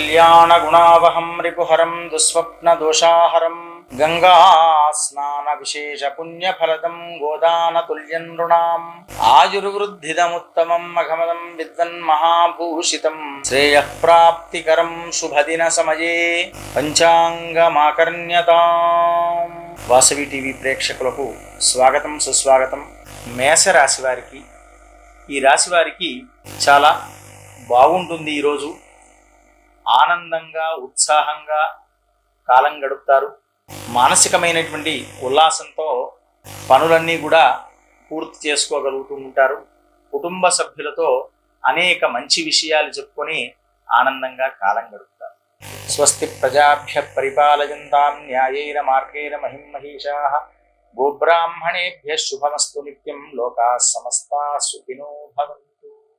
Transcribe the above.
కళ్యాణగుణావహం రిపుహరం దుస్వప్నదోషాహరం గంగా స్నాన విశేష పుణ్యఫలదం గోదాన తుల్యంద్రుణాం ఆయుర్వృద్ధిదముత్తమం మఘమదం విద్వన్ మహాభూషితం. శ్రేయప్రాప్తికరం శుభదిన సమయే పంచాంగమాకర్ణ్యతాం. వాసవి టీవీ ప్రేక్షకులకు స్వాగతం సుస్వాగతం. మేషరాశి వారికి ఈ రాశి వారికి చాలా బాగుంటుంది ఈరోజు ఆనందంగా ఉత్సాహంగా కాలం గడుపుతారు. మానసికమైనటువంటి ఉల్లాసంతో పనులన్నీ కూడా పూర్తి చేసుకోగలుగుతూ ఉంటారు. కుటుంబ సభ్యులతో అనేక మంచి విషయాలు చెప్పుకొని ఆనందంగా కాలం గడుపుతారు. స్వస్తి ప్రజాభ్య పరిపాలయంతాం న్యాయేన మార్గేణ మహిం మహిషా గోబ్రాహ్మణేభ్య శుభమస్తు నిత్యం లోకా సమస్తా సుఖినో భవంతు.